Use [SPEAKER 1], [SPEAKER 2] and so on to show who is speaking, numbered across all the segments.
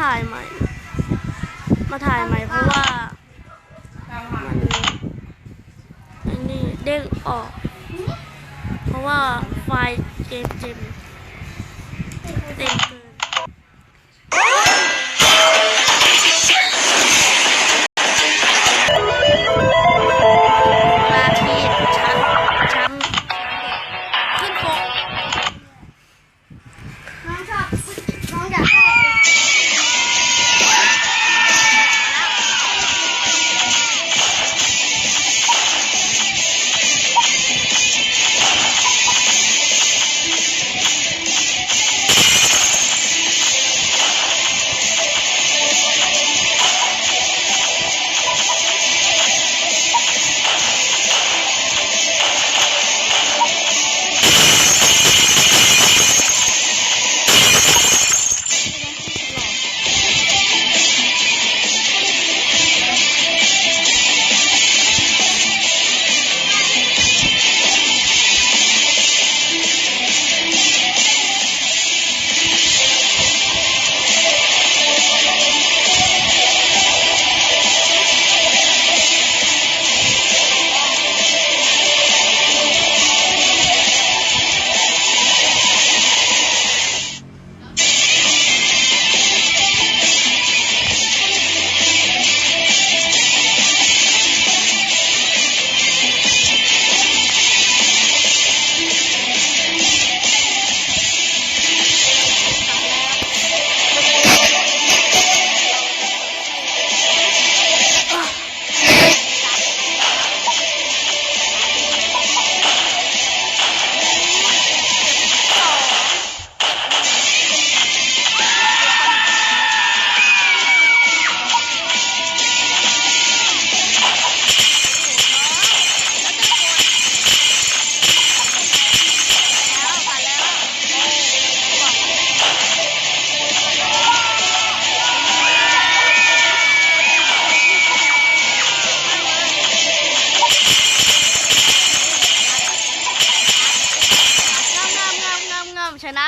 [SPEAKER 1] ถ่ายใหม่ มาถ่ายใหม่เพราะว่ามันอ้นี่เด้งออก เพราะว่าไฟล์เกมเจมเต็ม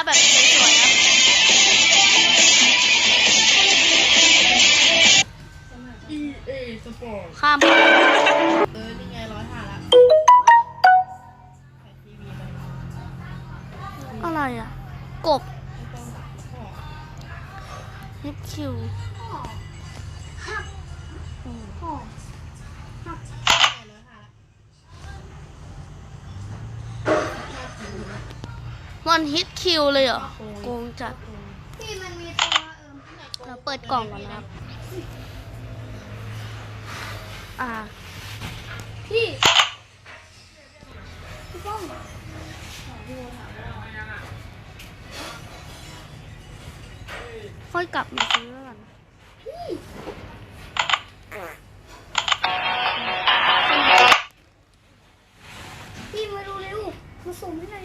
[SPEAKER 1] แบบสวยๆครับ
[SPEAKER 2] เอสปอร์ต
[SPEAKER 1] ข้าม
[SPEAKER 2] เออนี่ไงร้อยห้าละแผ่นทีวีมัน
[SPEAKER 1] อะไรอะ กบ
[SPEAKER 2] ไม่ต้องดับข้อ
[SPEAKER 1] ฮิคิว
[SPEAKER 3] หักห่อ
[SPEAKER 2] นี่ไงร้อยห้าละ
[SPEAKER 1] มันฮิตคิวเลยเหรอโกงจัด
[SPEAKER 3] ที่มันมีตัวเอิม
[SPEAKER 1] เราเปิดกล่องก่อนนะครับ อ่า
[SPEAKER 3] พี่พี่ป้อง
[SPEAKER 1] ค่อยกลับมาซื้อกัน
[SPEAKER 3] พี่มาดูเร็วมาส่งให้หน่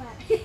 [SPEAKER 3] 哎